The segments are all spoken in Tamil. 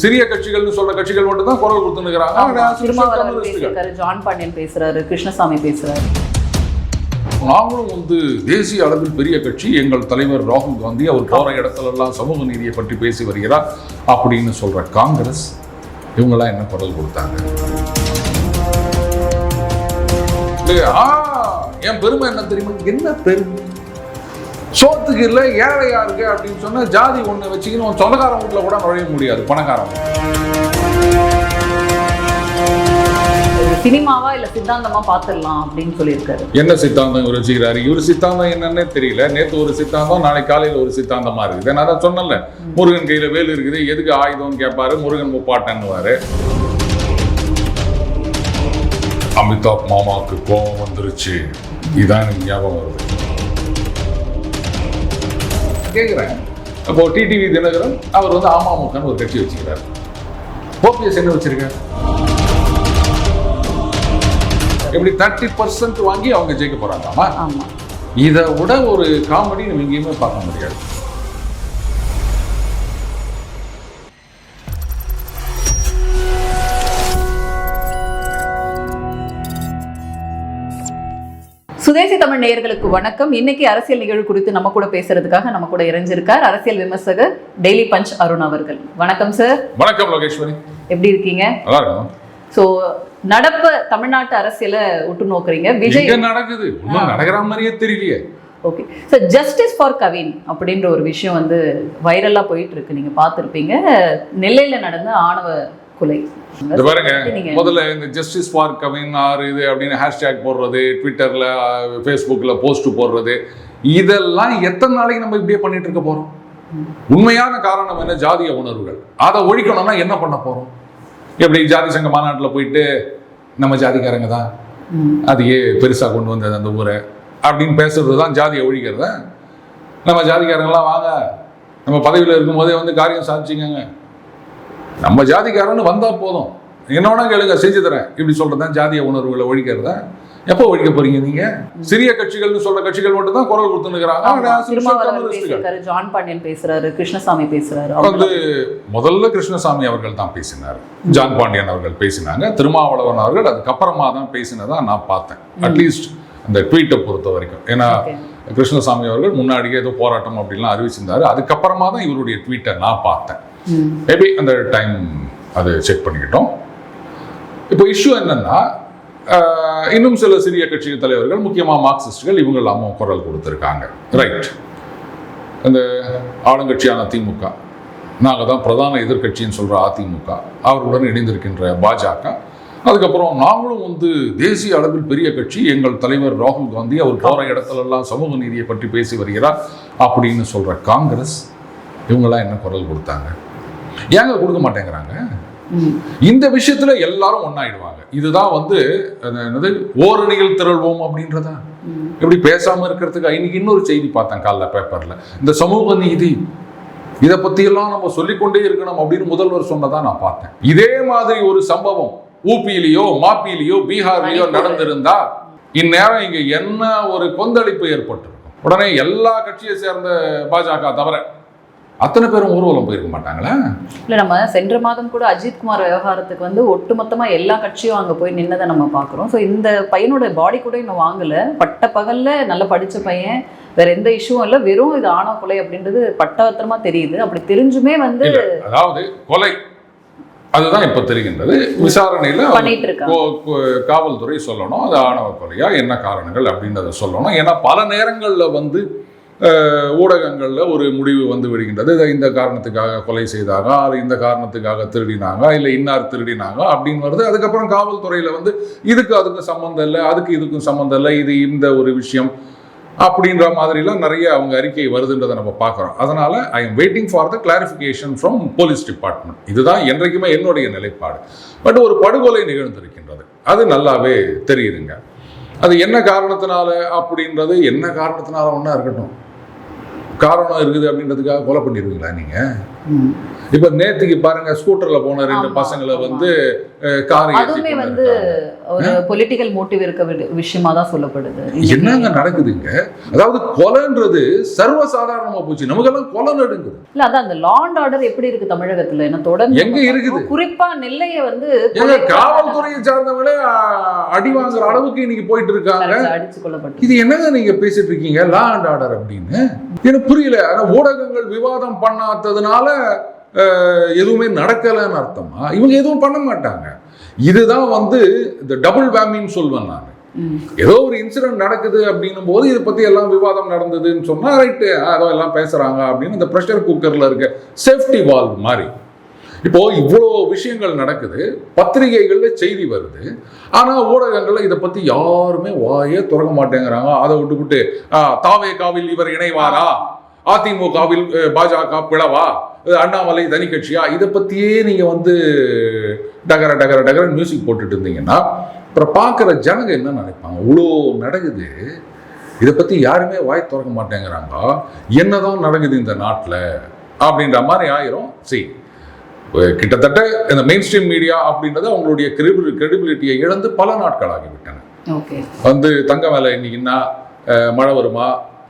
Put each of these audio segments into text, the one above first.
சிறிய கட்சிகள்னு சொல்ற கட்சிகள் மட்டும் தான் குரல் பேசியிருக்காரு ஜான் பாண்டியன் பேசுறாரு கிருஷ்ணசாமி பேசுறாரு. நாங்களும் வந்து தேசிய அளவில் பெரிய கட்சி எங்கள் தலைவர் ராகுல் காந்தி அவர் போற இடத்துல எல்லாம் சமூக நீதியை பற்றி பேசி வருகிறார் அப்படின்னு சொல்ற காங்கிரஸ் இவங்கெல்லாம் என்ன குரல் கொடுத்தாங்க? என் பெருமை என்ன தெரியுமா? என்ன பெருமை? சோத்துக்கு இல்லை ஏழையா இருக்கு அப்படின்னு சொன்னா ஜாதி ஒண்ணு வச்சுக்கின்னு உன் சொந்தக்காரன் வீட்டுல கூட நுழைய முடியாது பணக்காரன் சினிமாவா இல்ல சித்தாந்தமா பாத்துடலாம் அப்படின்னு சொல்லியிருக்காரு. என்ன சித்தாந்தம் இவர் வச்சுக்கிறாரு? இவர் சித்தாந்தம் என்னன்னே தெரியல. நேத்து ஒரு சித்தாந்தம் நாளைக்கு காலையில ஒரு சித்தாந்தமா இருக்குது. நான் தான் சொன்னேன்ல. முருகன் கையில வேல் இருக்குது. எதுக்கு ஆயுதம்னு கேட்பாரு முருகன் முப்பாட்டன்னுவாரு. அமிதாப் மாமாவுக்கு கோபம் வந்துருச்சு. இதான் ஞாபகம் வருது. கேட்குறேன். அப்போ டிடிவி தினகரன் அவர் வந்து அமமுகன்னு ஒரு கட்சி வச்சுக்கிறார் ஓபிஎஸ் என்ன வச்சிருக்காரு? எப்படி தேர்ட்டி பர்சன்ட் வாங்கி அவங்க ஜெயிக்க போறாங்களாமா? ஆமா. இதை விட ஒரு காமெடி நம்ம எங்கேயுமே பார்க்க முடியாது. சுதேசி தமிழ் நேயர்களுக்கு வணக்கம். இன்னைக்கு அரசியல் நிகழ்வு குறித்து நம்ம கூட பேசுறதுக்காக நம்ம கூட இறைஞ்சிருக்கார் அரசியல் விமர்சகர் டெய்லி பஞ்ச் அருண் அவர்கள். வணக்கம் சார் வணக்கம் லோகேஸ்வரி. எப்படி இருக்கீங்க? சோ நடப்பு தமிழ்நாட்டு அரசியலை உற்று நோக்குறீங்க. விஜய் நடக்குது? நடக்கிற மாதிரியே தெரியலையே. Okay so justice for Kavin அப்படின்ற ஒரு விஷயம் வந்து வைரலாக போயிட்டு இருக்கு. நீங்க பார்த்துருப்பீங்க. நெல்லையில நடந்த ஆணவ கொலை. இந்த பாருங்க முதல்ல இந்த ஜஸ்டிஸ் ஃபார் கவின் ஆர் இது அப்படின்னு ஹேஷ்டேக் போடுறது ட்விட்டர்ல ஃபேஸ்புக்கில் போஸ்ட் போடுறது. இதெல்லாம் எத்தனை நாளைக்கு நம்ம இப்படியே பண்ணிட்டு இருக்க போறோம்? உண்மையான காரணம் என்ன? ஜாதிய உணர்வுகள். அதை ஒழிக்கணும்னா என்ன பண்ண போறோம்? எப்படி ஜாதி சங்க மாநாட்டில் போயிட்டு நம்ம ஜாதிக்காரங்க தான். அதையே பெருசா கொண்டு வந்தது அந்த ஊரை. அப்படின்னு பேசுறது தான் ஜாதியை ஒழிக்கிறத? நம்ம ஜாதிக்காரங்களாம் வாங்க. நம்ம பதவியில் இருக்கும்போதே வந்து காரியம் சாதிச்சிக்கங்க. நம்ம ஜாதிக்காரன்னு வந்தா போதும். என்னோட கேளுங்க செஞ்சு தரேன். இப்படி சொல்றது? தான் ஜாதிய உணர்வுகளை ஒழிக்கிறத? எப்போ ஒழிக்க போறீங்க நீங்க? சிறிய கட்சிகள்னு சொல்ற கட்சிகள் மட்டும் தான் குரல் பேசியிருக்காரு ஜான் பாண்டியன் பேசுறாரு கிருஷ்ணசாமி பேசுறாரு. வந்து முதல்ல கிருஷ்ணசாமி அவர்கள் தான் பேசினார். ஜான் பாண்டியன் அவர்கள் பேசினாங்க. திருமாவளவன் அவர்கள் அதுக்கப்புறமா தான் பேசினதா நான் பார்த்தேன். அட்லீஸ்ட் அந்த ட்வீட்டை பொறுத்த வரைக்கும். ஏன்னா. கிருஷ்ணசாமி அவர்கள் முன்னாடியே ஏதோ போராட்டம் அப்படிலாம் அறிவிச்சிருந்தாரு. அதுக்கப்புறமா தான் இவருடைய ட்வீட்டை நான் பார்த்தேன். மேபி அந்த டைம் அது செக் பண்ணிக்கிட்டோம். இப்போ இஷ்யூ என்னன்னா இன்னும் சில சிறிய கட்சி தலைவர்கள் முக்கியமாக மார்க்சிஸ்டுகள் இவங்க எல்லாமும் குரல் கொடுத்துருக்காங்க. ரைட் அந்த ஆளுங்கட்சியான திமுக நாங்கள் தான் பிரதான எதிர்க்கட்சின்னு சொல்கிற அதிமுக அவர்களுடன் இணைந்திருக்கின்ற பாஜக அதுக்கப்புறம் நாங்களும் வந்து தேசிய அளவில் பெரிய கட்சி எங்கள் தலைவர் ராகுல் காந்தி அவர் போகிற இடத்துலலாம் சமூக நீதியை பற்றி பேசி வருகிறார் அப்படின்னு சொல்கிற காங்கிரஸ் இவங்கெல்லாம் என்ன குரல் கொடுத்தாங்க? ஏங்க கொடுக்க மாட்டேங்கிறாங்க. இந்த விஷயத்துல எல்லாரும் ஒன்னாயிடுவாங்க இதுதான் வந்து என்னது? ஓரணியில் திரள்வோம் அப்படின்றதா. இப்படி பேசாம இருக்கிறதுக்கு இன்னைக்கு இன்னொரு செய்தி பார்த்தேன் காலைல பேப்பர்ல இந்த சமூக நீதி இதை பத்தியெல்லாம் நம்ம சொல்லிக்கொண்டே இருக்கணும் அப்படின்னு முதல்வர் சொன்னதா நான் பார்த்தேன். இதே மாதிரி ஒரு சம்பவம் ஊபியிலேயோ மாப்பியிலேயோ பீகார்லயோ நடந்திருந்தா இந்நேரம் இங்க என்ன ஒரு கொந்தளிப்பு ஏற்பட்டிருக்கும்? உடனே எல்லா கட்சியை சேர்ந்த பாஜக தவிர அத்தனை பேரும் ஊர்வலம் போயிருக்க மாட்டாங்களா? இல்ல நம்ம சென்ற மாதம் கூட அஜித்குமார் விவகாரத்துக்கு வந்து ஒட்டுமொத்தமா எல்லா கட்சியும் அங்க போய் நின்னதை நம்ம பாக்குறோம் ஸோ இந்த பையனோட பாடி கூட இன்னும் வாங்கல. பட்ட பகல்ல நல்ல படிச்ச பையன். வேற எந்த இஷ்யூவும் இல்ல. வெறும் இது ஆணவ கொலை அப்படின்றது பட்டவத்திரமா தெரியுது. அப்படி தெரிஞ்சுமே வந்து அதாவது கொலை. அதுதான் இப்ப தெரிகின்றது. விசாரணையில காவல்துறை சொல்லணும். அது ஆணவ கொலையா? என்ன காரணங்கள் அப்படின்றத சொல்லணும். ஏன்னா பல நேரங்கள்ல வந்து ஊடகங்களில் ஒரு முடிவு வந்து விடுகின்றது. இதை இந்த காரணத்துக்காக கொலை செய்தாங்க அது இந்த காரணத்துக்காக திருடினாங்க இல்லை இன்னார் திருடினாங்க அப்படின்னு வருது. அதுக்கப்புறம் காவல்துறையில் வந்து இதுக்கு அதுக்கும் சம்மந்தம் இல்லை அதுக்கு இதுக்கும் சம்மந்தம் இல்லை இது இந்த ஒரு விஷயம் அப்படின்ற மாதிரிலாம் நிறைய அவங்க அறிக்கை வருதுன்றதை நம்ம பார்க்குறோம். அதனால் I am waiting for the clarification from police department இதுதான் என்றைக்குமே என்னுடைய நிலைப்பாடு. பட் ஒரு படுகொலை நிகழ்ந்திருக்கின்றது. அது நல்லாவே தெரியுதுங்க. அது என்ன காரணத்தினால அப்படின்றது என்ன காரணத்தினால ஒன்றா இருக்கட்டும். காரணம் இருக்குது அப்படின்றதுக்காக கொலை பண்ணிடுவீங்களா நீங்கள் இப்ப நேத்துக்கு பாருங்க ஸ்கூட்டர்ல போன ரெண்டு பசங்களை. வந்து காரை அதுவுமே வந்து. ஒரு பொலிட்டிக்கல் மோட்டிவ் இருக்க விஷயமா தான் சொல்லப்படுது. என்னங்க நடக்குதுங்க அதாவது கொலைன்றது சர்வசாதாரணமா போச்சு. நமக்கெல்லாம் கொலை நடுங்குது. இல்ல அதான் அந்த லா அண்ட் ஆர்டர் எப்படி இருக்கு தமிழகத்துல? என்ன தொடர்ந்து எங்க இருக்குது? குறிப்பா நெல்லைய வந்து காவல்துறையை சார்ந்தவங்களே அடி வாங்குற அளவுக்கு இன்னைக்கு போயிட்டு இருக்காங்க அடிச்சு கொல்லப்பட்டு. இது என்னங்க நீங்க பேசிட்டு இருக்கீங்க? லா அண்ட் ஆர்டர் அப்படின்னு? எனக்கு புரியல. ஆனா ஊடகங்கள் விவாதம் பண்ணாததுனால எதுவுமே நடக்கலைன்னு அர்த்தமா? இவங்க எதுவும் பண்ண மாட்டாங்க. இதுதான் வந்து இந்த டபுள் வேமின்னு சொல்வேன் நான். ஏதோ ஒரு இன்சிடென்ட் நடக்குது அப்படின்னும் போது இதை பத்தி எல்லாம் விவாதம் நடந்ததுன்னு சொன்னா ரைட்டு அதோ எல்லாம் பேசுறாங்க அப்படின்னு இந்த ப்ரெஷர் குக்கர்ல இருக்க சேஃப்டி வால்வ் மாதிரி. இப்போ இவ்வளோ விஷயங்கள் நடக்குது பத்திரிகைகள்ல செய்தி வருது. ஆனா ஊடகங்கள்ல இதை பத்தி யாருமே வாயே திறக்க மாட்டேங்கிறாங்க. அதை விட்டுவிட்டு தாவே காவில் இவர் இணைவாரா? அதிமுகவில் பாஜக பிளவா? அண்ணாமலை தனி கட்சியா? இதை பத்தியே நீங்க வந்து டகர டகர டகர மியூசிக் போட்டுட்டு இருந்தீங்கன்னா அப்புறம் பார்க்குற ஜனங்க என்ன நினைப்பாங்க? இவ்வளோ நடக்குது. இதை பற்றி யாருமே வாய் திறக்க மாட்டேங்கிறாங்க. என்னதான் நடக்குது இந்த நாட்டில்? அப்படின்ற மாதிரி ஆயிரும். சரி. கிட்டத்தட்ட இந்த மெயின் ஸ்ட்ரீம் மீடியா அப்படின்றது அவங்களுடைய கிரெடிபிலி கிரெடிபிலிட்டியை இழந்து பல நாட்கள் ஆகிவிட்டன. வந்து தங்க மேலே இன்னைக்குன்னா அஹ், மழை வருமா?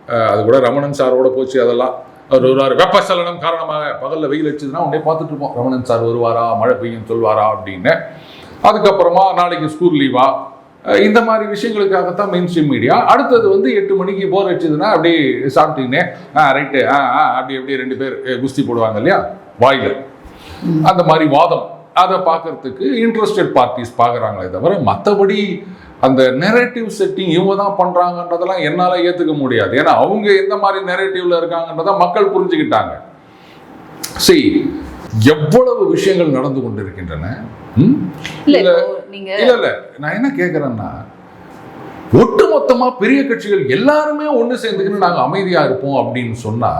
அது கூட ரமணன் சாரோட போச்சு அதெல்லாம். அவர் வருவார். வெப்பச்சலனம் காரணமாக பகலில் வெயில் அடிச்சதுன்னா உடனே பார்த்துட்டு இருப்போம். ரமணன் சார் வருவாரா? மழை பெய்யும் சொல்வாரா? அப்படின்னு. அதுக்கப்புறமா நாளைக்கு ஸ்கூல் லீவா இந்த மாதிரி விஷயங்களுக்காகத்தான் மெயின் ஸ்ட்ரீம் மீடியா அடுத்தது வந்து எட்டு மணிக்கு போர் அடிச்சதுன்னா அப்படியே சாப்பிட்டீங்கன்னே ஆ ரைட்டு ஆ ஆ அப்படி அப்படியே ரெண்டு பேர் குஸ்தி போடுவாங்க இல்லையா? வாயில். அந்த மாதிரி வாதம். அதை பார்க்கறதுக்கு இன்ட்ரெஸ்டட் பார்ட்டிஸ் பார்க்குறாங்களே தவிர மற்றபடி அந்த நெரேட்டிவ் செட்டிங் இவங்க தான் பண்ணுறாங்கன்றதெல்லாம் என்னால் ஏற்றுக்க முடியாது. ஏன்னா அவங்க எந்த மாதிரி நெரேட்டிவ்ல இருக்காங்கன்றதை மக்கள் புரிஞ்சுக்கிட்டாங்க. சரி எவ்வளவு விஷயங்கள் நடந்து கொண்டிருக்கின்றன? இல்ல இல்ல. நான் என்ன கேட்குறேன்னா ஒட்டுமொத்தமா பெரிய கட்சிகள் எல்லாருமே ஒண்ணு சேர்ந்துக்கின்னு நாங்க அமைதியா இருப்போம் அப்படின்னு சொன்னா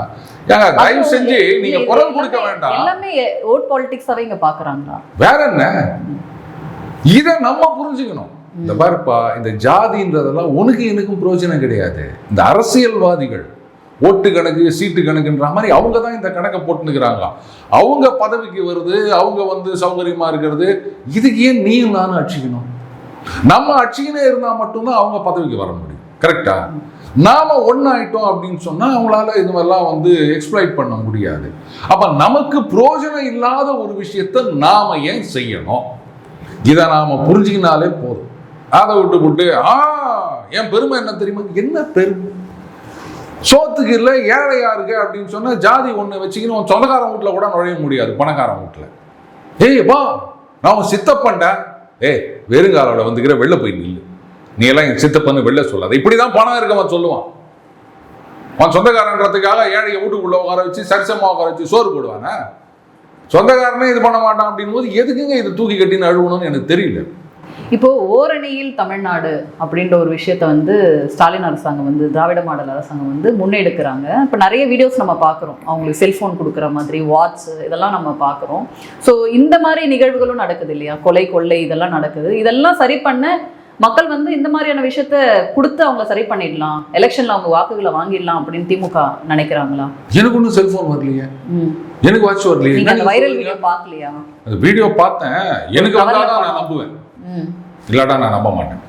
ஏங்க, தயவு செஞ்சு நீங்க குரல் கொடுக்க வேண்டாம். எல்லாமே ஓட் பாலிடிக்ஸாவே இங்க பாக்குறாங்களா? வேற என்ன? இத நம்ம புரிஞ்சுக்கணும். இந்த பாருப்பா இந்த ஜாதின்றதெல்லாம் உனக்கு எனக்கும் பிரயோஜனம் கிடையாது. இந்த அரசியல்வாதிகள் ஓட்டு கணக்கு சீட்டு கணக்குன்ற மாதிரி அவங்க தான் இந்த கணக்கை போட்டுனுக்குறாங்க அவங்க பதவிக்கு வருது அவங்க வந்து சௌகரியமா இருக்கிறது. இதுக்கு ஏன் நீயும் நானும் அடிச்சுக்கணும் நம்ம அடிச்சுக்கினே இருந்தால் மட்டும்தான் அவங்க பதவிக்கு வர முடியும். கரெக்டா நாம ஒன்னாயிட்டோம் அப்படின்னு சொன்னா அவங்களால இது மாதிரிலாம் வந்து எக்ஸ்பிளைட் பண்ண முடியாது. அப்ப நமக்கு பிரயோஜனம் இல்லாத ஒரு விஷயத்த நாம ஏன் செய்யணும்? இதை நாம புரிஞ்சுக்கினாலே போதும். அதை விட்டு விட்டு ஆ என் பெருமை என்ன தெரியுமா? என்ன பெருமை? சோத்துக்கு இல்லை ஏழையா இருக்கு? அப்படின்னு சொன்னா ஜாதி ஒண்ணு வச்சுக்கின்னு உன் சொந்தக்காரன் வீட்டில் கூட நுழைய முடியாது பணக்காரன் வீட்டில் ஏய் வா நான் உன் ஏய் வெறுங்காலோட வந்துக்கிற வெளில போய் நில்லு. நீ எல்லாம் என் சித்தப்பன்னு வெளில சொல்லாத. இப்படிதான் பணம் இருக்கவன் சொல்லுவான். அவன் சொந்தக்காரன்றதுக்காக ஏழையை வீட்டுக்குள்ள உட்கார வச்சு சரிசமா உட்கார வச்சு சோறு போடுவானே? சொந்தக்காரனே இது பண்ண மாட்டான் அப்படின் போது எதுக்குங்க இது தூக்கி கட்டின்னு அழுகணும்னு எனக்கு தெரியல. இப்போ ஓரணியில் தமிழ்நாடு அப்படின்ற ஒரு விஷயத்த வந்து ஸ்டாலின் அரசாங்கம் வந்து திராவிட மாடல் அரசாங்கம் வந்து முன்னெடுக்கிறாங்க. இப்போ நிறைய வீடியோஸ் நம்ம பார்க்குறோம். அவங்களுக்கு செல்ஃபோன் கொடுக்குற மாதிரி வாட்ச் இதெல்லாம் நம்ம பார்க்குறோம். ஸோ இந்த மாதிரி நிகழ்வுகளும் நடக்குது இல்லையா? கொலை கொள்ளை இதெல்லாம் நடக்குது. இதெல்லாம் சரி பண்ண மக்கள் வந்து இந்த மாதிரியான விஷயத்த கொடுத்து அவங்க சரி பண்ணிடலாம். எலெக்ஷன்ல அவங்க வாக்குகளை வாங்கிடலாம் அப்படின்னு திமுக நினைக்கிறாங்களா? எனக்கு ஒன்றும் செல்போன் வரலையே. எனக்கு வாட்ச் வரலையே. வைரல்? வீடியோ பார்க்கலையா? வீடியோ பார்த்தேன். எனக்கு வந்தாதான் நான் நம்புவேன். இல்லாட்டா நான் நம்ப மாட்டேன்.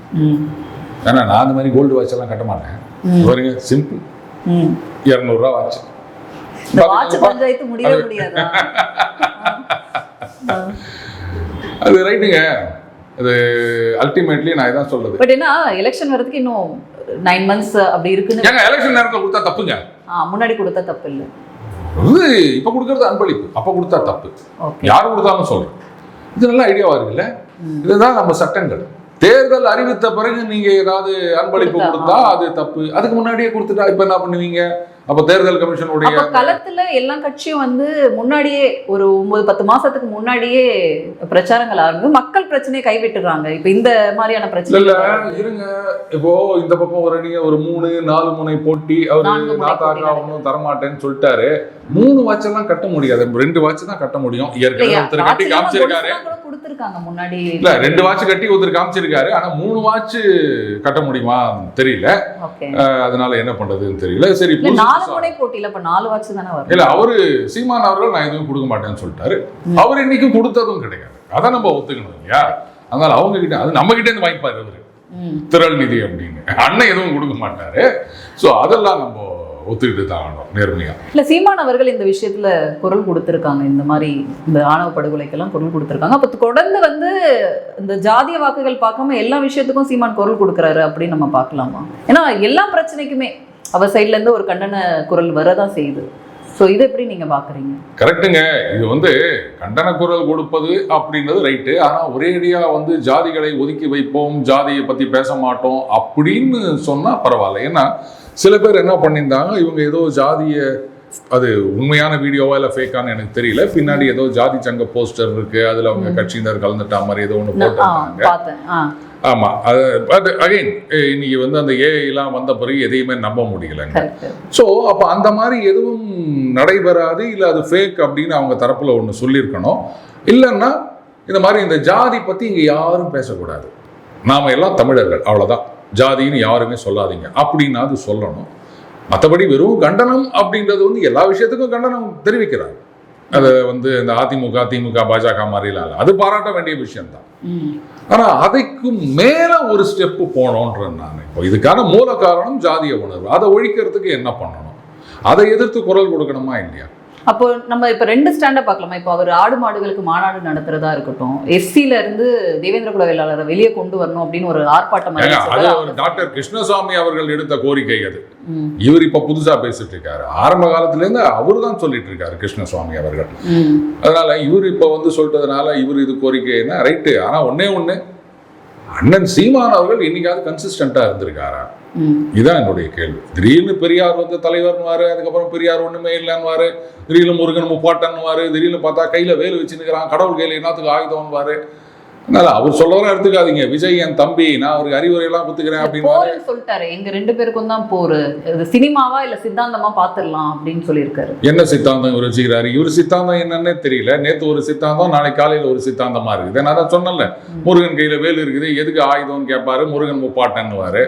ஏன்னா நான் அந்த மாதிரி கோல்டு வாட்ச் எல்லாம் கட்ட மாட்டேன். ம். பாருங்க சிம்பிள் இரநூறுவா வாட்ச் இந்த வாட்ச் பஞ்சாயத்து முடியவே முடியாதா. அது ரைட்டுங்க அது அல்டிமேட்லி நான் இதான் சொல்றது. பட் என்ன எலெக்ஷன் வரதுக்கு இன்னும் நைன் மந்த்ஸ் அப்படி இருக்குன்னு ஏங்க எலெக்ஷன் நேரத்தில் கொடுத்தா தப்புங்க. முன்னாடி கொடுத்தா தப்பு இல்லை. இது இப்போ கொடுக்கறது அன்பளிப்பு. அப்போ கொடுத்தா தப்பு. யார் கொடுத்தாலும் சொல்றேன் இது நல்ல ஐடியாவா இருக்குல்ல. இதுதான் நம்ம சட்டங்கள். தேர்தல் அறிவித்த பிறகு நீங்க ஏதாவது அன்பளிப்பு கொடுத்தா, அது தப்பு. அதுக்கு முன்னாடியே கொடுத்துட்டா இப்ப என்ன பண்ணுவீங்க? அப்ப தேர்தல் கமிஷனுடைய களத்துல எல்லா கட்சியும் வந்து முன்னாடியே ஒரு ஒன்பது பத்து மாசத்துக்கு முன்னாடியே பிரச்சாரங்கள் ஆரம்பிக்கும் மக்கள் பிரச்சனையை கைவிட்டுறாங்க. இப்ப இந்த மாதிரியான இல்ல இல்ல. பிரச்சனை இருங்க. இப்போ இந்த பக்கம் ஒரு நீங்க ஒரு மூணு நாலு முனை போட்டி அவரு நாத்தாக்கா ஒன்றும் தரமாட்டேன்னு சொல்லிட்டாரு. மூணு வாட்ச் எல்லாம் கட்ட முடியாது. ரெண்டு வாட்ச் தான் கட்ட முடியும். ஏற்கனவே ஒருத்தர் கட்டி காமிச்சிருக்காரு. கொடுத்திருக்காங்க முன்னாடி. இல்ல ரெண்டு வாட்ச் கட்டி ஒருத்தர் காமிச்சிருக்காரு. ஆனா மூணு வாட்ச் கட்ட முடியுமா தெரியல. அதனால என்ன பண்றதுன்னு தெரியல. சரி நாலு முனை போட்டியில இப்ப நாலு வாட்ச் தானே வரும் இல்ல அவரு சீமான் அவர்கள் நான் எதுவும் கொடுக்க மாட்டேன்னு சொல்லிட்டாரு. அவர் இன்னைக்கு கொடுத்ததும் கிடையாது. அதான் நம்ம ஒத்துக்கணும் இல்லையா? அதனால அவங்க கிட்ட அது நம்ம கிட்ட இருந்து வாங்கிப்பாரு அவரு. திரள் நிதி அப்படின்னு. அண்ணன் எதுவும் கொடுக்க மாட்டாரு. சோ அதெல்லாம் நம்ம ஒத்துக்கிட்டு தான் ஆகணும் நேர்மையா. இல்ல சீமான் அவர்கள் இந்த விஷயத்துல குரல் கொடுத்திருக்காங்க. இந்த மாதிரி இந்த ஆணவ படுகொலைக்கெல்லாம் குரல் கொடுத்திருக்காங்க. அப்ப தொடர்ந்து வந்து இந்த ஜாதிய வாக்குகள் பார்க்காம எல்லா விஷயத்துக்கும் சீமான் குரல் கொடுக்கறாரு அப்படின்னு நம்ம பார்க்கலாமா? ஏன்னா எல்லா பிரச்சனைக்குமே அவர் சைடுல இருந்து ஒரு கண்டன குரல் வரதான் செய்யுது. சோ இதை எப்படி நீங்க பாக்குறீங்க கரெக்டுங்க இது வந்து கண்டன குரல் கொடுப்பது அப்படின்றது ரைட்டு ஆனா ஒரேடியா வந்து ஜாதிகளை ஒதுக்கி வைப்போம் ஜாதியை பத்தி பேச மாட்டோம் அப்படின்னு சொன்னா பரவாயில்ல. ஏன்னா சில பேர் என்ன பண்ணியிருந்தாங்க? இவங்க ஏதோ ஜாதிய அது உண்மையான வீடியோவா இல்ல ஃபேக்கான்னு எனக்கு தெரியல. பின்னாடி ஏதோ ஜாதி சங்க போஸ்டர் இருக்கு. அதுல அவங்க கட்சியினர் கலந்துட்டா மாதிரி ஏதோ ஒன்று போட்டிருந்தாங்க. பார்த்தேன். ஆ. ஆமா. அது பட் அகைன் இன்னைக்கு வந்து அந்த ஏஐலாம் வந்த பிறகு எதையுமே நம்ப முடியலங்க. ஸோ அப்போ அந்த மாதிரி எதுவும் நடைபெறாது? இல்லை அது ஃபேக் அப்படின்னு அவங்க தரப்புல ஒன்று சொல்லியிருக்கணும். இல்லைன்னா இந்த மாதிரி இந்த ஜாதி பற்றி இங்கே யாரும் பேசக்கூடாது. நாம எல்லாம் தமிழர்கள். அவ்வளோதான் ஜாதின்னு யாருமே சொல்லாதீங்க. அப்படின்னு அது சொல்லணும். மற்றபடி வெறும் கண்டனம் அப்படின்றது வந்து எல்லா விஷயத்துக்கும் கண்டனம் தெரிவிக்கிறார். அது வந்து இந்த அதிமுக திமுக பாஜக மாதிரிலாம் இல்லை. அது பாராட்ட வேண்டிய விஷயம்தான். ம். ஆனா அதுக்கு மேல ஒரு ஸ்டெப் போனோன்றது நான் இப்போ. இதுக்கான மூல காரணம் ஜாதிய உணர்வு. அதை ஒழிக்கிறதுக்கு என்ன பண்ணணும்? அதை எதிர்த்து குரல் கொடுக்கணுமா இல்லையா? அப்போ நம்ம இப்ப ரெண்டு ஸ்டாண்டை பார்க்கலாமா? இப்போ அவர் ஆடு மாடுகளுக்கு மாநாடு நடத்துறதா இருக்கட்டும். எஸ்சில இருந்து தேவேந்திர குல வேளாளரை வெளியே கொண்டு வரணும் அப்படின்னு ஒரு ஆர்ப்பாட்டம் அது ஒரு டாக்டர் கிருஷ்ணசாமி அவர்கள் எடுத்த கோரிக்கை அது. இவர் இப்ப புதுசா பேசிட்டு இருக்காரு. ஆரம்ப காலத்துல இருந்து அவரு தான் சொல்லிட்டு இருக்காரு கிருஷ்ணசுவாமி அவர்கள். அதனால இவர் இப்ப வந்து சொல்றதுனால இவர் இது கோரிக்கைன்னா ரைட்டு ஆனா ஒண்ணே ஒண்ணு அண்ணன் சீமான் அவர்கள் என்னைக்காவது கன்சிஸ்டண்டா இருந்திருக்காரா. இதுதான் என்னுடைய கேள்வி. திடீர்னு பெரியார் வந்து தலைவர்னுவாரு அதுக்கப்புறம் பெரியார் ஒண்ணுமே இல்லைன்னுவாரு திடீர்னு முருகன் முப்பாட்டன்னுவாரு திடீர்னு பார்த்தா கையில வேலு வச்சுன்னுக்கிறான் கடவுள் கையில என்னத்துக்கு ஆயுதம்னுவாரு அதனால அவர் சொல்லலாம் எடுத்துக்காதீங்க. விஜய் என் தம்பி நான் அவருக்கு அறிவுரை எல்லாம் குத்துக்கிறேன் அப்படின்னு சொல்லிட்டாரு. எங்க ரெண்டு பேருக்கும் தான் போரு. இது சினிமாவா இல்ல சித்தாந்தமா பாத்துடலாம் அப்படின்னு சொல்லியிருக்காரு. என்ன சித்தாந்தம் இவர் வச்சுக்கிறாரு? இவர் சித்தாந்தம் என்னன்னே தெரியல. நேத்து ஒரு சித்தாந்தம் நாளைக்கு காலையில ஒரு சித்தாந்தமா இருக்குது. நான் தான் சொன்னேன்ல. முருகன் கையில வேலு இருக்குது. எதுக்கு ஆயுதம்னு கேட்பாரு முருகன் முப்பாட்டன்னுவாரு.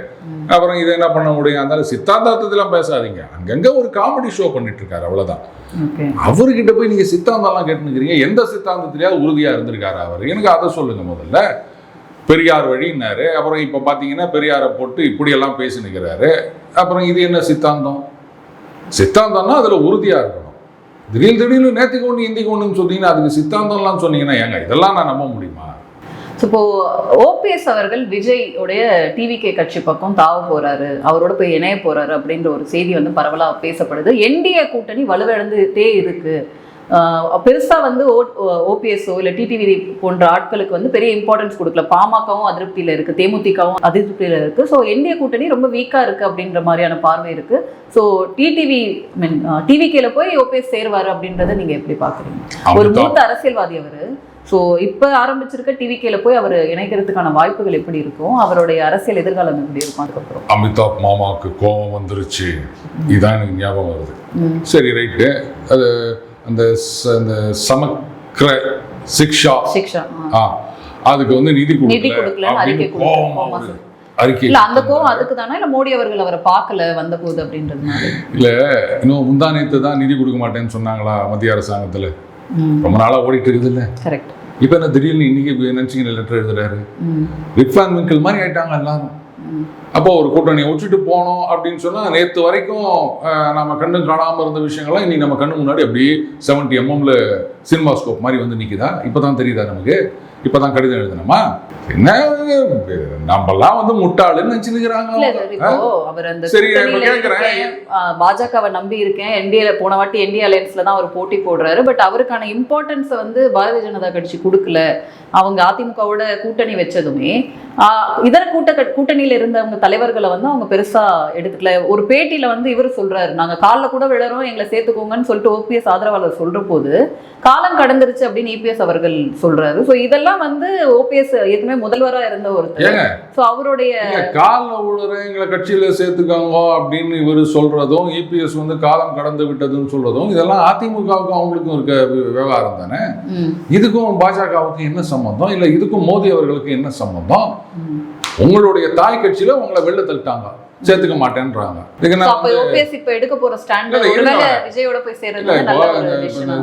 அப்புறம் இதை என்ன பண்ண முடியும்? அதனால சித்தாந்தத்தெல்லாம் பேசாதீங்க. அங்கங்க ஒரு காமெடி ஷோ பண்ணிட்டு இருக்காரு அவ்வளவுதான். ஓகே. அவர்கிட்ட போய் நீங்க சித்தாந்தம்லாம் கேட்டுக்கிறீங்க எந்த சித்தாந்தத்திலேயாவது உறுதியா இருந்திருக்காரு அவர்? எனக்கு அதை சொல்லுங்க முதல்ல. பெரியார் வழின்னாரு. அப்புறம் இப்ப பாத்தீங்கன்னா பெரியாரை போட்டு இப்படியெல்லாம் பேசினுக்கிறாரு அப்புறம் இது என்ன சித்தாந்தம்? சித்தாந்தம்னா அதுல உறுதியா இருக்கணும். திடீர்னு திடீர்னு நேற்றுக்கு ஒன்று இந்திக்கு ஒன்றுன்னு சொன்னீங்கன்னா அதுக்கு சித்தாந்தம்லாம் சொன்னீங்கன்னா ஏங்க இதெல்லாம் நான் நம்ப முடியுமா? இப்போ ஓபிஎஸ் அவர்கள் விஜய் உடைய டிவிகே கட்சி பக்கம் தாவ போறாரு அவரோட போய் இணைய போறாரு அப்படின்ற ஒரு செய்தி வந்து பரவலா பேசப்படுது. என்டிஏ கூட்டணி வலுவிழந்துட்டே இருக்கு. பெருசா வந்து ஓபிஎஸ்ஓ இல்ல டிடிவி போன்ற ஆட்களுக்கு வந்து பெரிய இம்பார்ட்டன்ஸ் கொடுக்கல. பாமகவும் அதிருப்தியில இருக்கு தேமுதிகவும் அதிருப்தியில இருக்கு. ஸோ என்டிஏ கூட்டணி ரொம்ப வீக்கா இருக்கு அப்படின்ற மாதிரியான பார்வை இருக்கு. ஸோ டிடிவி மீன் டிவிகேல போய் ஓபிஎஸ் சேருவாரு அப்படின்றத நீங்க எப்படி பாக்குறீங்க? ஒரு மூத்த அரசியல்வாதி அவரு ஸோ இப்போ ஆரம்பிச்சிருக்க டிவிகேல போய் அவர் இணைக்கிறதுக்கான வாய்ப்புகள் எப்படி இருக்கும் அவருடைய அரசியல் எதிர்காலம் எப்படி இருக்கும் அதுக்கப்புறம். அமிதாப் மாமாவுக்கு கோபம் வந்துருச்சு. இதான் எனக்கு ஞாபகம் வருது. சரி ரைட்டு. அது அந்த அந்த சமக்கிர சிக்ஷா. சிக்ஷா ஆ. அதுக்கு வந்து நிதி நிதி கொடுக்கல. அறிக்கை. ஒரு அறிக்கை இல்ல அந்த கோவம் அதுக்கு தானே இல்ல மோடி அவர்கள் அவரை பார்க்கல வந்த போது அப்படின்றதுனால? இல்ல இன்னும் முந்தானத்து தான் நிதி கொடுக்க மாட்டேன்னு சொன்னாங்களா மத்திய அரசாங்கத்துல? ரொம்ப நாளா ஓடிட்டு இருக்குது இல்ல கரெக்ட் இப்ப என்ன திடீர்னு இன்னைக்கு நினைச்சிங்க லெட்டர் எழுதுறாரு? விக்வான் மிங்கிள் மாதிரி ஆயிட்டாங்க எல்லாரும். அப்போ ஒரு கூட்டணியை விட்டுட்டு போனோம் அப்படின்னு சொன்னா நேத்து வரைக்கும் நம்ம கண்ணு காணாம இருந்த விஷயங்கள்லாம் இன்னைக்கு நம்ம கண்ணு முன்னாடி அப்படியே செவன்டி எம்எம்ல சினிமா ஸ்கோப் மாதிரி வந்து நிக்குதா? இப்பதான் தெரியுதா நமக்கு? இப்பதான் கடிதம் எழுதணுமா? என்ன? நம்மலாம் வந்து முட்டாளுன்னு நினைச்சுக்கிறாங்க சார் இப்போ இப்ப பாஜகவை நம்பி இருக்கேன். என்டிஏல போன வாட்டி என்டிஏ அலையன்ஸ்ல தான் அவர் போட்டி போடுறாரு. பட் அவருக்கான இம்பார்ட்டன்ஸ் வந்து பாரதிய ஜனதா கட்சி கொடுக்கல. அவங்க அதிமுகவோட கூட்டணி வச்சதுமே. இதர கூட்ட கூட்டணியில இருந்தவங்க தலைவர்களை வந்து அவங்க பெருசா எடுத்துக்கல. ஒரு பேட்டியில வந்து இவர் சொல்றாரு நாங்க காலில் கூட விழறோம் எங்களை சேர்த்துக்கோங்கன்னு சொல்லிட்டு ஓபிஎஸ் ஆதரவாளர் சொல்ற போது காலம் கடந்துருச்சு அப்படின்னு இபிஎஸ் அவர்கள் சொல்றாரு. ஸோ இதெல்லாம் இதெல்லாம் வந்து ஓபிஎஸ் ஏற்கனவே முதல்வரா இருந்த ஒருத்தர். ஏங்க சோ அவருடைய காலில் விழுற எங்களை கட்சியில சேர்த்துக்கோங்க அப்படின்னு இவர் சொல்றதும் இபிஎஸ் வந்து காலம் கடந்து விட்டதுன்னு சொல்றதும் இதெல்லாம் அதிமுகவுக்கும் அவங்களுக்கும் இருக்க விவகாரம் தானே? இதுக்கும் பாஜகவுக்கும் என்ன சம்பந்தம்? இல்ல இதுக்கும் மோடி அவர்களுக்கு என்ன சம்பந்தம். உங்களுடைய தாய் கட்சியில உங்களை வெளில தள்ளிட்டாங்க. சேர்த்துக்க மாட்டேன்றாங்க?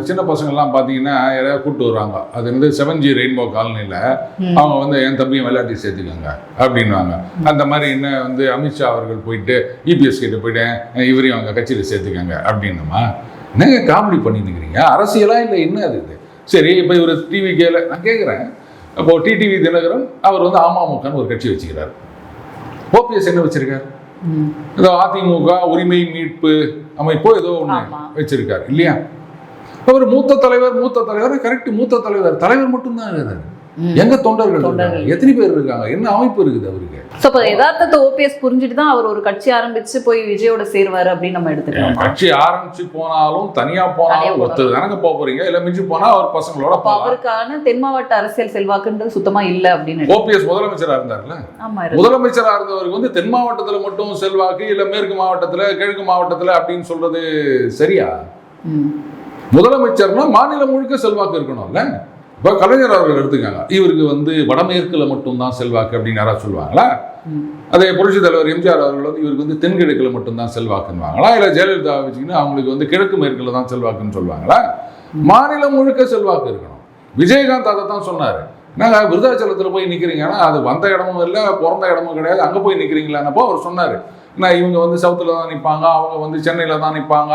சின்ன பசங்க எல்லாம் பாத்தீங்கன்னா யாராவது கூப்பிட்டு வருவாங்க. அது வந்து செவன் ஜி ரெயின்போ காலனில ம். அவங்க வந்து என் தம்பியும் விளையாட்டி சேர்த்துக்கோங்க அப்படின்வாங்க அந்த மாதிரி என்ன வந்து அமித்ஷா அவர்கள் போயிட்டு இபிஎஸ் கிட்ட போயிட்டு "அஹ் இவரையும் அவங்க கட்சியில் சேர்த்துக்கோங்க அப்படின்னுமா? என்னங்க காமெடி பண்ணிட்டு அரசியலா இல்லை என்ன அது இது? சரி இப்போ இவர் டிவி கேல நான் கேட்குறேன் இப்போ டிடிவி தினகரன் அவர் வந்து அமமுகன்னு ஒரு கட்சி வச்சுக்கிறார். ஓபிஎஸ் என்ன வச்சிருக்காரு. ஏதோ அதிமுக உரிமை மீட்பு அமைப்போ ஏதோ ஒன்று. வச்சிருக்காரு இல்லையா அவர் மூத்த தலைவர் மூத்த தலைவர் கரெக்ட் மூத்த தலைவர் தலைவர் மட்டும்தான் ம். எங்க தொண்டர்கள். எத்தனை பேர் இருக்காங்க? என்ன அமைப்பு இருக்குது அவருக்கு? சோ யதார்த்தத்தை ஓபிஎஸ் புரிஞ்சுட்டு தான் அவர் ஒரு கட்சி ஆரம்பிச்சு போய் விஜயோட சேருவாரு அப்படின்னு நம்ம எடுத்துக்கலாம். கட்சி ஆரம்பிச்சு போனாலும் தனியா போனாலும். ஒருத்தர் தானங்க போக போறீங்க இல்ல மிஞ்சி போனா அவர் பசங்களோட அவருக்கான தென் மாவட்ட அரசியல் செல்வாக்குன்றது சுத்தமா இல்ல அப்படின்னு ஓபிஎஸ் முதலமைச்சரா இருந்தார்ல. முதலமைச்சரா இருந்தவருக்கு வந்து தென் மாவட்டத்துல மட்டும் செல்வாக்கு இல்ல மேற்கு மாவட்டத்துல கிழக்கு மாவட்டத்துல அப்படின்னு சொல்றது சரியா. முதலமைச்சர்னா மாநிலம் முழுக்க செல்வாக்கு இருக்கணும்ல? இப்போ கலைஞர் அவர்கள் எடுத்துக்காங்க. இவருக்கு வந்து வடமேற்குல மட்டும்தான் செல்வாக்கு அப்படின்னு யாராவது சொல்லுவாங்களா. அதே புரட்சி தலைவர் எம்ஜிஆர் அவர்கள் வந்து இவருக்கு வந்து தென்கிழக்குல மட்டும்தான் செல்வாக்குன்னுவாங்களா? இல்லை ஜெயலலிதா வச்சுக்கின்னு அவங்களுக்கு வந்து கிழக்கு மேற்குல தான் செல்வாக்குன்னு சொல்லுவாங்களா? மாநிலம் முழுக்க செல்வாக்கு இருக்கணும். விஜயகாந்த் அதை தான் சொன்னார். நாங்கள் விருதாச்சலத்தில் போய் நிற்கிறீங்கன்னா அது வந்த இடமும் இல்லை பிறந்த இடமும் கிடையாது. அங்கே போய் நிற்கிறீங்களான்னப்போ அவர் சொன்னார். நான் இவங்க வந்து சவுத்தில் தான் நிற்பாங்க அவங்க வந்து சென்னையில் தான் நிற்பாங்க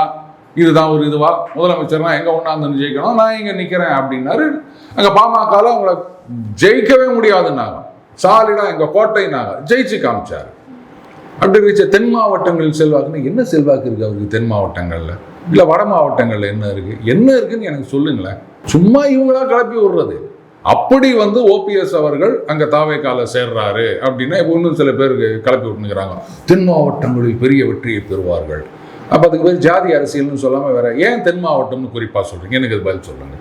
இதுதான் ஒரு இதுவா? முதலமைச்சர்னா எங்கே ஒன்றாந்து ஜெயிக்கணும்? நான் இங்கே நிற்கிறேன் அப்படின்னாரு. அங்கே பாமகவில் அவங்கள ஜெயிக்கவே முடியாதுன்னாங்க. சாலிடா எங்கள் கோட்டைனாங்க ஜெயிச்சு காமிச்சார். அப்படி இருந்துச்சு தென் மாவட்டங்களில் செல்வாக்குன்னு என்ன செல்வாக்கு இருக்கு அவருக்கு தென் மாவட்டங்கள்ல? இல்ல வட மாவட்டங்கள்ல என்ன இருக்கு? என்ன இருக்குன்னு எனக்கு சொல்லுங்களேன். சும்மா இவங்களா கிளப்பி விடுறது. அப்படி வந்து ஓபிஎஸ் அவர்கள் அங்க தாவேக்கால சேர்றாரு அப்படின்னா இப்போ இன்னும் சில பேருக்கு கிளப்பி விட்டுங்கிறாங்க தென் மாவட்டங்களில் பெரிய வெற்றியை பெறுவார்கள். அப்ப அதுக்கு பேர் ஜாதி அரசியல்னு சொல்லாம வேற ஏன் தென் மாவட்டம்னு குறிப்பா சொல்றீங்க? எனக்கு அது பதில் சொல்லுங்க.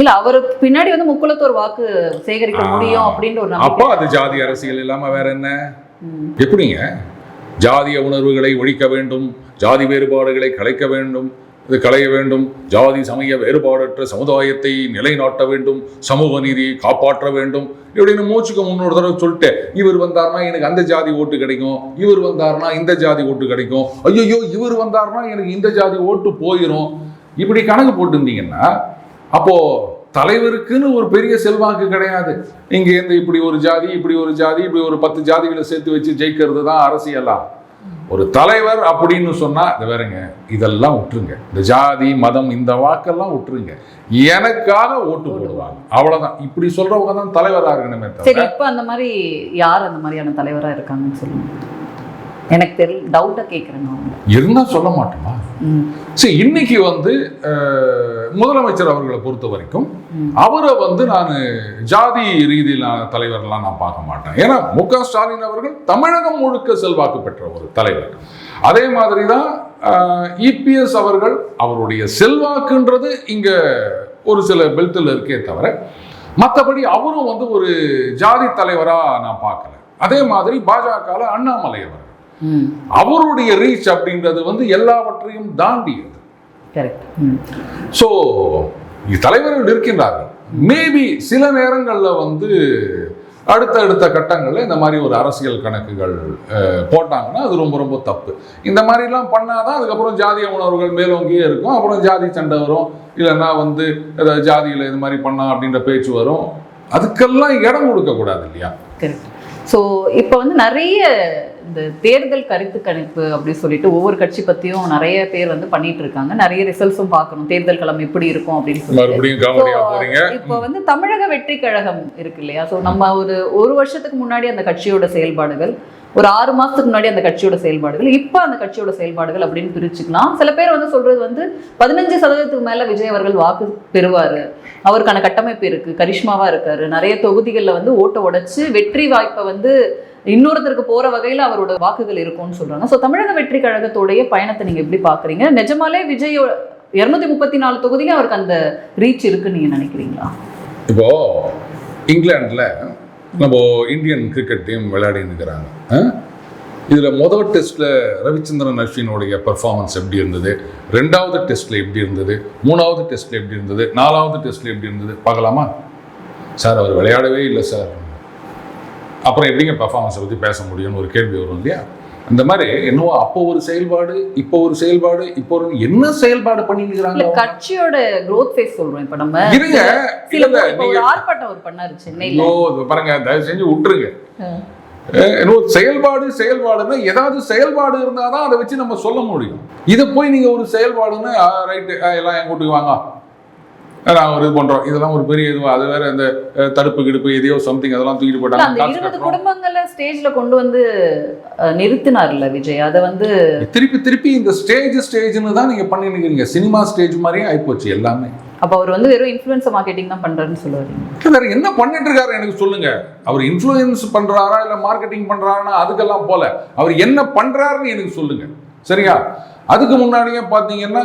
இல்ல அவருக்கு பின்னாடி வந்து முக்குளத்தோர் வாக்கு சேகரிக்க. முடியும் அப்படின்ற ஒரு அப்போ அது ஜாதி அரசியல் இல்லாம வேற என்ன. எப்படிங்க? ஜாதிய உணர்வுகளை ஒழிக்க வேண்டும் ஜாதி வேறுபாடுகளை கலைக்க வேண்டும் இது களைய வேண்டும். ஜாதி சமய வேறுபாடற்ற சமுதாயத்தை நிலைநாட்ட வேண்டும். சமூக நீதியை காப்பாற்ற வேண்டும். இப்படின்னு மூச்சுக்கு முன்னொரு தடவை சொல்லிட்டு இவர் வந்தார்னா எனக்கு அந்த ஜாதி ஓட்டு கிடைக்கும். இவர் வந்தார்னா இந்த ஜாதி ஓட்டு கிடைக்கும். ஐயோ இவர் வந்தார்னா எனக்கு இந்த ஜாதி ஓட்டு போயிடும் இப்படி கணக்கு போட்டிருந்தீங்கன்னா அப்போ தலைவருக்குன்னு ஒரு பெரிய செல்வாக்கு கிடையாது. இங்கேருந்து இப்படி ஒரு ஜாதி இப்படி ஒரு ஜாதி இப்படி ஒரு பத்து ஜாதிகளை சேர்த்து வச்சு ஜெயிக்கிறது தான் அரசியலாம் ஒரு தலைவர் அப்படின்னு சொன்னா இது வேறங்க இதெல்லாம் விட்டுருங்க. இந்த ஜாதி மதம் இந்த வாக்கெல்லாம் விட்டுருங்க. எனக்காக ஓட்டு போடுவாங்க. அவ்வளவுதான். இப்படி சொல்றவங்க தான் தலைவரா இருக்கணுமே சரி இப்ப அந்த மாதிரி யார் அந்த மாதிரியான தலைவரா இருக்காங்கன்னு சொல்லுங்க. எனக்கு தெரியல டவுட்டா கேக்குறேன் நான் உங்களை. இருந்தா சொல்ல மாட்டோமா. சரி இன்னைக்கு வந்து முதலமைச்சர் அவர்களை பொறுத்த வரைக்கும். அவரை வந்து நான் ஜாதி ரீதியிலான தலைவர்லாம் நான் பார்க்க மாட்டேன் ஏன்னா மு க ஸ்டாலின் அவர்கள் தமிழகம் முழுக்க செல்வாக்கு பெற்ற ஒரு தலைவர் அதே மாதிரி தான் இபிஎஸ் அவர்கள் அவருடைய செல்வாக்குன்றது இங்க ஒரு சில பெல்ட்டில் இருக்கே தவிர மற்றபடி அவரும் வந்து ஒரு ஜாதி தலைவரா நான் பார்க்கல அதே மாதிரி பாஜக அண்ணாமலை அவர்கள் ம் அவருடைய ரீச் அப்படின்றது வந்து எல்லாவற்றையும் தாண்டியது. ஸோ தலைவர்கள் இருக்கின்றார்கள். மேபி சில நேரங்களில் வந்து அடுத்த அடுத்த கட்டங்களில் இந்த மாதிரி ஒரு அரசியல் கணக்குகள் போட்டாங்கன்னா அது ரொம்ப ரொம்ப தப்பு. இந்த மாதிரிலாம் பண்ணாதான் அதுக்கப்புறம் ஜாதிய உணர்வுகள் மேலோங்கியே இருக்கும். அப்புறம் ஜாதி சண்டை வரும். இல்லைன்னா வந்து ஏதாவது ஜாதியில் இது மாதிரி பண்ணா அப்படின்ற பேச்சு வரும். அதுக்கெல்லாம் இடம் கொடுக்கக்கூடாது இல்லையா? ஸோ இப்போ வந்து நிறைய இந்த தேர்தல் கருத்து கணிப்பு அப்படின்னு சொல்லிட்டு ஒவ்வொரு கட்சி பத்தியும் நிறைய பேர் வந்து பண்ணிட்டு இருக்காங்க. நிறைய ரிசல்ட்ஸும் பார்க்கணும். தேர்தல் களம் எப்படி இருக்கும் அப்படின்னு போறீங்க. இப்போ வந்து தமிழக வெற்றி கழகம் இருக்கு இல்லையா? ஸோ நம்ம ஒரு ஒரு வருஷத்துக்கு முன்னாடி அந்த கட்சியோட செயல்பாடுகள் ஒரு ஆறு மாசத்துக்கு முன்னாடி அந்த கட்சியோட செயல்பாடுகள் இப்போ அந்த கட்சியோட செயல்பாடுகள் அப்படின்னு பிரிச்சுக்கலாம். சில பேர் வந்து சொல்றது வந்து பதினஞ்சு சதவீதத்துக்கு மேல விஜய் அவர்கள் வாக்கு பெறுவாரு. அவருக்கான கட்டமைப்பு இருக்கு. கரிஷ்மாவா இருக்காரு. நிறைய தொகுதிகளில் வந்து ஓட்ட உடைச்சு வெற்றி வாய்ப்பை வந்து இன்னொருத்தருக்கு போற வகையில அவரோட வாக்குகள் இருக்கும்னு சொல்றாங்க. ஸோ தமிழக வெற்றி கழகத்தோடைய பயணத்தை நீங்க எப்படி பாக்குறீங்க? நிஜமாலே விஜய் இருநூத்தி முப்பத்தி நாலு தொகுதியில அவருக்கு அந்த ரீச் இருக்குன்னு நீங்க நினைக்கிறீங்களா? இப்போ இங்கிலாந்துல நம்ம இந்தியன் கிரிக்கெட் டீம் விளையாடின்னு இருக்கிறாங்க. இதில் முதல் டெஸ்ட்டில் ரவிச்சந்திரன் அஸ்வினுடைய பர்ஃபார்மன்ஸ் எப்படி இருந்தது? ரெண்டாவது டெஸ்ட்டில் எப்படி இருந்தது? மூணாவது டெஸ்ட்டில் எப்படி இருந்தது? நாலாவது டெஸ்ட்டில் எப்படி இருந்தது? பார்க்கலாமா? சார் அவர் விளையாடவே இல்லை சார். அப்புறம் எப்படிங்க பெர்ஃபார்மன்ஸை பற்றி பேச முடியும்னு ஒரு கேள்வி வரும் இல்லையா? அந்த மாதிரி என்னவோ அப்போ ஒரு செயல்பாடு இப்போ ஒரு செயல்பாடு இப்போ ஒரு என்ன செயல்பாடு இருக்கிறாங்க கட்சியோட growth phase சொல்றோம். இப்ப நம்ம இருங்க சில ஒரு ஆர்ப்பாட்டம் அவர் பண்ணாரு சென்னையில. இது பாருங்க தயவு செஞ்சு விட்டுருங்க. என்னவோ செயல்பாடு செயல்பாடுன்னா ஏதாவது செயல்பாடு இருந்தால் தான் அதை வச்சு நம்ம சொல்ல முடியும். இதை போய் நீங்க ஒரு செயல்பாடுன்னு ரைட்டு எல்லாம் என் கூட்டுக்கு வாங்க. ஒரு இது பண்றோம். இதெல்லாம் ஒரு பெரிய இது அது வேற இந்த தடுப்பு கிடுப்பு எதையோ சம்திங் அதெல்லாம் தூக்கிட்டு காசு இருபது. குடும்பங்களை ஸ்டேஜ்ல கொண்டு வந்து நிறுத்தினார்ல விஜய். அத வந்து திருப்பி திருப்பி இந்த ஸ்டேஜ் ஸ்டேஜ்னு தான் நீங்க பண்ணி நிக்கிறீங்க சினிமா ஸ்டேஜ் மாதிரியே ஆயிப்போச்சு எல்லாமே. அப்ப அவர் வந்து வெறும் இன்ஃபுளுன்சர் மார்க்கெட்டிங் தான் பண்றாருன்னு சொல்லுவாரு. வேற என்ன பண்ணிட்டு இருக்காரு எனக்கு சொல்லுங்க. அவர் இன்ஃப்ளூயன்ஸ் பண்றாரா இல்ல மார்க்கெட்டிங் பண்றாருன்னா அதுக்கெல்லாம் போல. அவர் என்ன பண்றாருன்னு எனக்கு சொல்லுங்க. சரியா? அதுக்கு முன்னாடியே பாத்தீங்கன்னா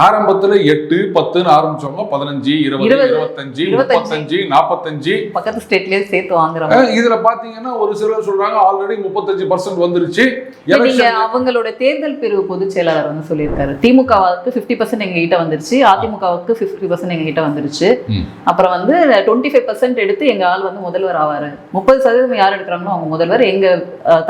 ஆரம்பத்துல எட்டு பத்துன்னு ஆரம்பிச்சவங்க பதினஞ்சு இருபது இருபது, இருபத்தஞ்சு. முப்பத்தஞ்சு நாற்பத்தஞ்சு பக்கத்து ஸ்டேட்லயே சேர்த்து வாங்குறாங்க இதுல பாத்தீங்கன்னா ஒரு சிலர் சொல்றாங்க ஆல்ரெடி முப்பத்தஞ்சு பர்சன்ட் வந்துருச்சு. அவங்களோட தேர்தல் பிரிவு பொதுச் செயலாளர் வந்து சொல்லியிருக்காரு. திமுகவுக்கு பிப்டி பர்சன்ட் எங்க கிட்ட வந்துருச்சு. அதிமுகவுக்கு பிப்டி பர்சன்ட் எங்க கிட்ட வந்துருச்சு. அப்புறம் வந்து டுவெண்ட்டி ஃபைவ் பர்சன்ட் எடுத்து எங்க ஆள் வந்து முதல்வர் ஆவாரு. முப்பது சதவீதம் யார் எடுக்கிறாங்களோ அவங்க முதல்வர். எங்க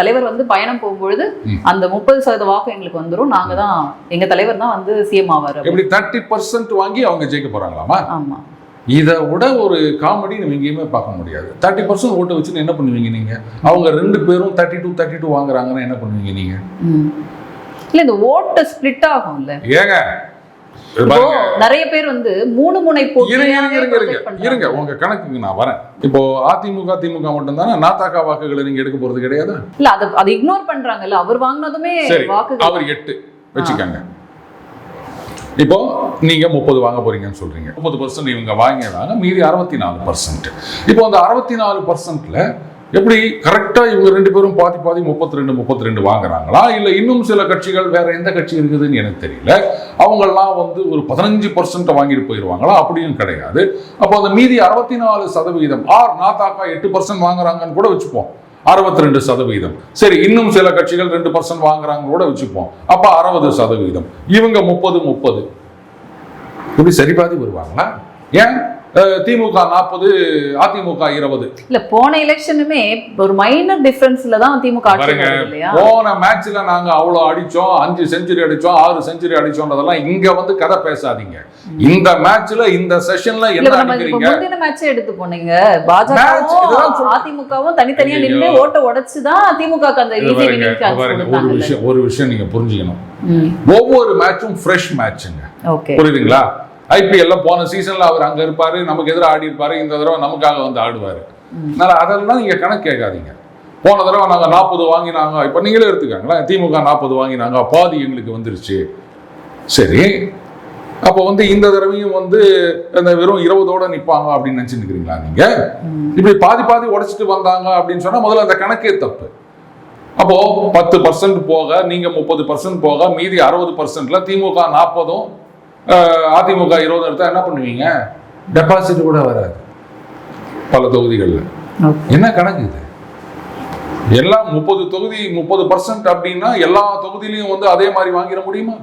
தலைவர் வந்து பயணம் போகும்பொழுது. அந்த முப்பது சதவீத வாக்கு எங்களுக்கு வந்துரும். நாங்க தான் எங்க தலைவர் தான் வந்து சிஎம் ஆவாரு. எப்படி தேர்ட்டி பர்சன்ட் வாங்கி அவங்க ஜெயிக்க போறாங்களாமா? ஆமா. இதை விட ஒரு காமெடி நம்ம எங்கேயுமே பார்க்க முடியாது. தேர்ட்டி பர்சன்ட் ஓட்டு வச்சுன்னு என்ன பண்ணுவீங்க நீங்க? அவங்க ரெண்டு பேரும் தேர்ட்டி டூ தேர்ட்டி டூ வாங்குறாங்கன்னா என்ன பண்ணுவீங்க நீங்க. இல்ல இந்த ஓட்டு ஸ்பிளிட் ஆகும்ல. ஏங்க நிறைய பேர் வந்து மூணு முனை இருங்க உங்க கணக்குக்கு நான் வரேன். இப்போ அதிமுக திமுக மட்டும் தானே நாத்தாக்கா வாக்குகளை நீங்க எடுக்க போறது கிடையாது? இல்ல அது அதை இக்னோர் பண்றாங்கல்ல. அவர் வாங்கினதுமே அவர் எட்டு. வச்சுக்கோங்க. இப்போ நீங்க முப்பது வாங்க போறீங்கன்னு சொல்றீங்க. முப்பது பர்சன்ட் இவங்க வாங்கினாங்க மீதி அறுபத்தி நாலு பர்சன்ட் இப்போ அந்த அறுபத்தி நாலு பர்சன்ட்ல எப்படி கரெக்டா இவங்க ரெண்டு பேரும் பாதி பாதி முப்பத்தி ரெண்டு முப்பத்தி ரெண்டு வாங்குறாங்களா? இல்ல இன்னும் சில கட்சிகள் வேற எந்த கட்சி இருக்குதுன்னு எனக்கு தெரியல. அவங்கெல்லாம் வந்து ஒரு பதினஞ்சு பர்சன்ட் வாங்கிட்டு போயிடுவாங்களா அப்படியும் கிடையாது. அப்போ அந்த மீதி அறுபத்தி நாலு சதவீதம் ஆர் நாத்தாக்கா எட்டு பர்சன்ட் வாங்குறாங்கன்னு கூட வச்சுப்போம். அறுபத்தி ரெண்டு சதவீதம். சரி இன்னும் சில கட்சிகள் ரெண்டு பர்சன்ட் வாங்குறாங்க கூட வச்சுப்போம். அப்ப அறுபது சதவீதம். இவங்க முப்பது முப்பது. இப்படி சரி பாதி வருவாங்களா? ஏன்? திமுக நாற்பது அதிமுக இருபது. இல்ல போன எலெக்ஷனுமே ஒரு மைனர் டிஃபரன்ஸ்ல தான் திமுக போன மேட்ச்ல நாங்க அவ்வளவு அடிச்சோம் அஞ்சு செஞ்சுரி அடிச்சோம் ஆறு செஞ்சுரி அடிச்சோன்றதெல்லாம் இங்க வந்து கதை பேசாதீங்க. இந்த மேட்ச்ல இந்த செஷன்ல என்ன அடிக்கிறீங்க? முந்தின மேட்சே எடுத்து போனீங்க. பாஜகவும். அதிமுகவும் தனித்தனியா. நின்று ஓட்ட உடைச்சுதான் திமுக அந்த ஒரு விஷயம் ஒரு விஷயம் நீங்க புரிஞ்சுக்கணும். ஒவ்வொரு மேட்சும் ஃப்ரெஷ் மேட்சுங்க ஓகே. புரியுதுங்களா? ஐபிஎல்ல போன சீசன்ல அவர் அங்க இருப்பாரு நமக்கு எதிராக ஆடி இருப்பாரு. இந்த தடவை நமக்காக வந்து ஆடுவாரு. அதனால அதெல்லாம் நீங்க கணக்கு கேட்காதீங்க. போன தடவை நாங்க நாற்பது வாங்கினாங்க. இப்ப நீங்களே எடுத்துக்காங்களேன். திமுக நாற்பது வாங்கினாங்க. பாதி எங்களுக்கு வந்துருச்சு. சரி. அப்போ வந்து இந்த தடவையும் வந்து அந்த வெறும் இருபதோட நிப்பாங்க அப்படின்னு நினைச்சுட்டு இருக்கிறீங்களா நீங்க? இப்படி பாதி பாதி உடைச்சிட்டு வந்தாங்க அப்படின்னு சொன்னா முதல்ல அந்த கணக்கே தப்பு. அப்போ பத்து பர்சன்ட் போக நீங்க முப்பது பர்சன்ட் போக மீதி அறுபது பர்சன்ட்ல திமுக நாற்பதும் அதிமுக இருபது எடுத்தா என்ன பண்ணுவீங்க? டெபாசிட் கூட வராது. பல தொகுதிகளில். என்ன கணக்கு இது? எல்லாம் முப்பது தொகுதி முப்பது பர்சன்ட் அப்படின்னா எல்லா தொகுதியிலையும் வந்து அதே மாதிரி வாங்கிட முடியுமா?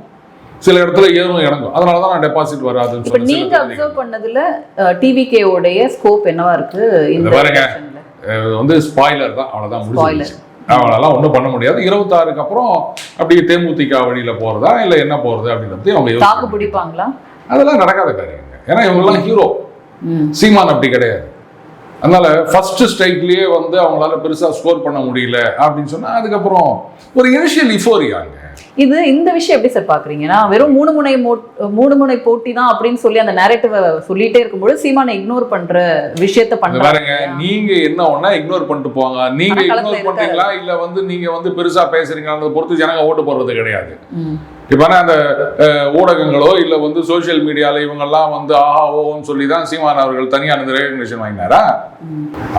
சில இடத்துல ஏறும் இறங்கும். அதனால தான் நான் டெபாசிட் வராதுன்னு சில நீங்க. அப்சர்வ் பண்ணதுல டிவிகே உடைய ஸ்கோப் என்னவா இருக்கு இந்த பாருங்க. வந்து ஸ்பாய்லர் தான். அவ்வளவுதான் Spoiler. அவங்களெல்லாம் ஒன்றும் பண்ண முடியாது. இருபத்தாறுக்கு அப்புறம் அப்படியே தேமுதிக வழியில போறதா இல்ல என்ன போறது அப்படின்றத அவங்க தாக்கு. பிடிப்பாங்களா? அதெல்லாம் நடக்காத காரியங்க. ஏன்னா இவங்கெல்லாம் ஹீரோ. சீமான் அப்படி கிடையாது. அதனால ஃபர்ஸ்ட் ஸ்ட்ரைக்லயே வந்து அவங்களால பெருசா ஸ்கோர் பண்ண முடியல அப்படின்னு சொன்னா அதுக்கப்புறம் ஒரு இனிஷியல் இஃபோரியாங்க இது இந்த விஷயம் எப்படி சார் பாக்குறீங்கன்னா வெறும் மூணு முனை மூணு முனை போட்டி தான் அப்படின்னு சொல்லி அந்த நேரட்டிவ சொல்லிட்டே இருக்கும்போது சீமானை இக்னோர் பண்ற விஷயத்த பண்றாங்க. நீங்க என்ன ஒண்ணா இக்னோர் பண்ணிட்டு போங்க. நீங்க இக்னோர் பண்றீங்களா? இல்ல வந்து நீங்க வந்து பெருசா பேசுறீங்கன்றத பொறுத்து ஜனங்க ஓட்டு போடுறது கிடையாது. இப்போ அந்த ஊடகங்களோ இல்ல வந்து சோசியல் மீடியால இவங்கெல்லாம் வந்து ஆஹா ஓன்னு சொல்லி தான் சீமான் அவர்கள் தனியா அந்த ரெகக்னிஷன் வாங்கினாரா?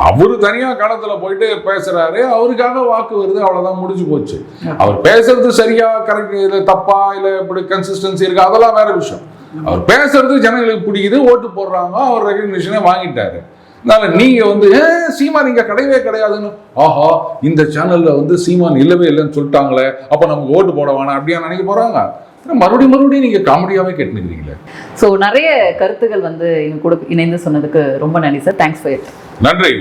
அவரு தனியா களத்தில் போயிட்டு பேசுறாரு அவருக்காக வாக்கு வருது அவ்வளவுதான் முடிஞ்சு போச்சு. அவர் பேசுறது சரியா கரெக்ட் இல்லை தப்பா இல்ல இப்படி கன்சிஸ்டன்சி இருக்கு அதெல்லாம் வேற விஷயம். அவர் பேசுறது ஜனங்களுக்கு பிடிக்குது ஓட்டு போடுறாங்க அவர் ரெகக்னிஷனே வாங்கிட்டாரு. அதனால நீங்க வந்து "ஏ, சீமான் இங்க கிடையவே கிடையாதுன்னு. ஆஹா இந்த சேனல்ல வந்து சீமான் இல்லவே இல்லைன்னு சொல்லிட்டாங்களே அப்ப நமக்கு ஓட்டு போட வேணாம் அப்படியா நினைக்க போறாங்க? மறுபடியும் மறுபடியும் நீங்க காமெடியாவே கேட்டுக்கிறீங்களே. ஸோ நிறைய கருத்துகள் வந்து கூட இணைந்து சொன்னதுக்கு ரொம்ப நன்றி சார் தேங்க்ஸ் ஃபார் நன்றி.